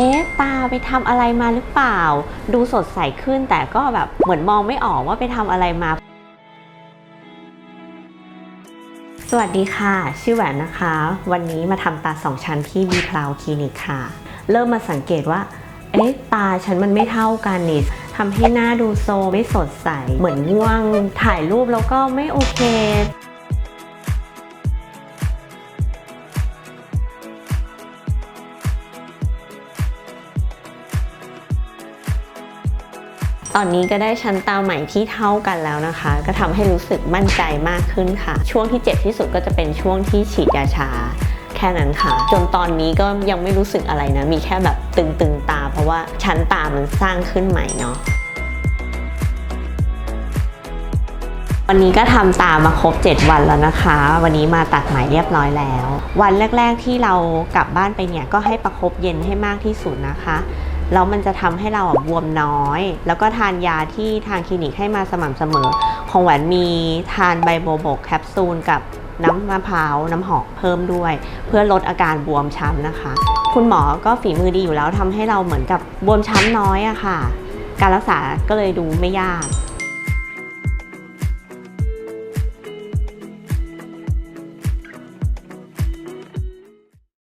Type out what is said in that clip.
เอ๊ะตาไปทำอะไรมาหรือเปล่า ดูสดใสขึ้นแต่ก็แบบเหมือนมองไม่ออกว่าไปทำอะไรมา สวัสดีค่ะ ชื่อแหวนนะคะ วันนี้มาทำตาสองชั้นที่ดีพลาวคลินิกค่ะ เริ่มมาสังเกตว่า เอ๊ะตาฉันมันไม่เท่ากันนี่ทำให้หน้าดูโซไม่สดใส เหมือนง่วง ถ่ายรูปแล้วก็ไม่โอเค ตอนนี้ก็ได้ชั้นตาใหม่ที่เท่ากันแล้วนะคะ ก็ทำให้รู้สึกมั่นใจมากขึ้นค่ะ ช่วงที่เจ็บที่สุดก็จะเป็นช่วงที่ฉีดยาชาแค่นั้นค่ะ จนตอนนี้ก็ยังไม่รู้สึกอะไรนะ มีแค่แบบตึงๆตา เพราะว่าชั้นตามันสร้างขึ้นใหม่เนาะวันนี้ก็ทำตามาครบ 7 วันแล้วนะคะ วันนี้มาตัดไหมเรียบร้อยแล้ว วันแรก ๆที่เรากลับบ้านไปเนี่ยก็ให้ประคบเย็นให้มากที่สุดนะคะ แล้วมันจะทำให้เราอะบวมน้อย แล้วก็ทานยาที่ทางคลินิกให้มาสม่ำเสมอ ของหวานมีทานใบโบโบกแคปซูลกับน้ำมะพร้าวน้ำหอมเพิ่มด้วย เพื่อลดอาการบวมช้ำนะคะ คุณหมอก็ฝีมือดีอยู่แล้วทำให้เราเหมือนกับบวมช้ำน้อยอะค่ะ การรักษาก็เลยดูไม่ยาก